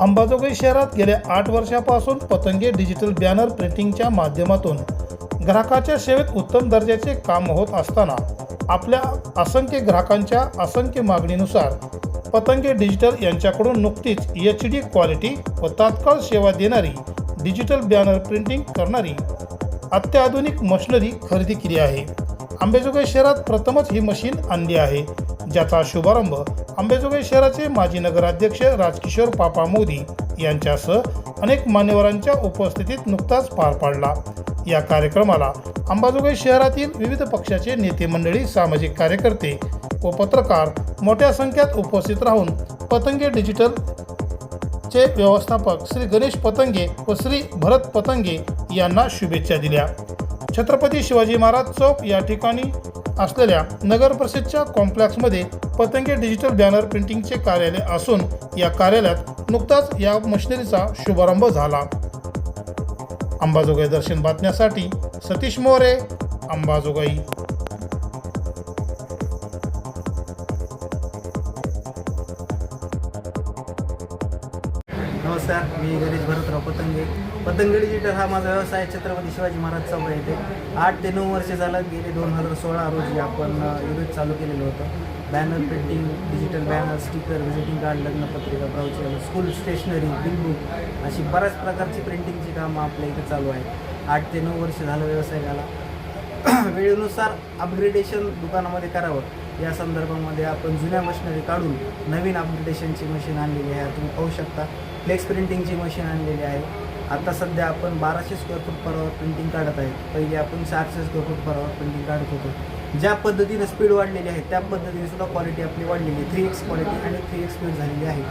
अंबाजोगाई शहरात गेल्या आठ वर्षापासून पतंगे डिजिटल बॅनर प्रिंटिंगच्या माध्यमातून ग्राहकाच्या सेवेत उत्तम दर्जाचे काम होत असताना आपल्या असंख्य ग्राहकांच्या असंख्य मागणीनुसार पतंगे डिजिटल यांच्याकडून नुकतीच एच डी क्वालिटी व तात्काळ सेवा देणारी डिजिटल बॅनर प्रिंटिंग करणारी अत्याधुनिक मशिनरी खरेदी केली आहे. अंबेजोगाई शहरात प्रथमच ही मशीन आणली आहे ज्याचा शुभारंभ अंबेजोगाई शहराचे माजी नगराध्यक्ष राजकिशोर पापा मोदी यांच्यासह अनेक मान्यवरांच्या उपस्थितीत नुकताच पार पाडला. या कार्यक्रमाला अंबाजोगाई शहरातील विविध पक्षाचे नेते मंडळी सामाजिक कार्यकर्ते व पत्रकार मोठ्या संख्येत उपस्थित राहून पतंगे डिजिटल चे व्यवस्थापक श्री गणेश पतंगे व श्री भरत पतंगे यांना शुभेच्छा दिल्या. छत्रपती शिवाजी महाराज चौक या ठिकाणी असलेल्या नगर परिषदच्या कॉम्प्लेक्समध्ये पतंगे डिजिटल बॅनर प्रिंटिंगचे कार्यालय असून या कार्यालयात नुकताच या मशिनरीचा शुभारंभ झाला. अंबाजोगाई दर्शन बातम्यासाठी सतीश मोरे अंबाजोगाई. नमस्कार मी गणेश भरतराव पतंगे पतंग डिजिटल हा माझा व्यवसाय छत्रपती शिवाजी महाराज चौक येथे. आठ ते नऊ वर्ष झालं गेले दोन हजार सोळा रोजी आपण युनिट चालू केलेलं होतं. Banner printing digital banner sticker visiting card लग्नपत्रिका brochure school stationery bill book अशी बऱ्याच प्रकारची प्रिंटिंगची कामं आपल्या इथे चालू आहेत. आठ ते नऊ वर्ष झालं व्यवसायाला वेळेनुसार अपग्रेडेशन दुकानामध्ये करावं. या संदर्भामध्ये आपण जुन्या मशिनरी काढून नवीन अपग्रेडेशनची मशीन आणलेली आहे. तुम्ही पाहू शकता. फ्लेक्स प्रिंटिंगची मशीन आणलेली आहे. आता सध्या आपण बाराशे square foot per hour printing काढत आहे. पहिले आपण चारशे square foot per hour printing काढत होतो. ज्या पद्धतीनं स्पीड वाढलेली आहे त्या पद्धतीने सुद्धा क्वालिटी आपली वाढलेली आहे. थ्री एक्स क्वालिटी आणि थ्री एक्स स्पीड झालेली आहे.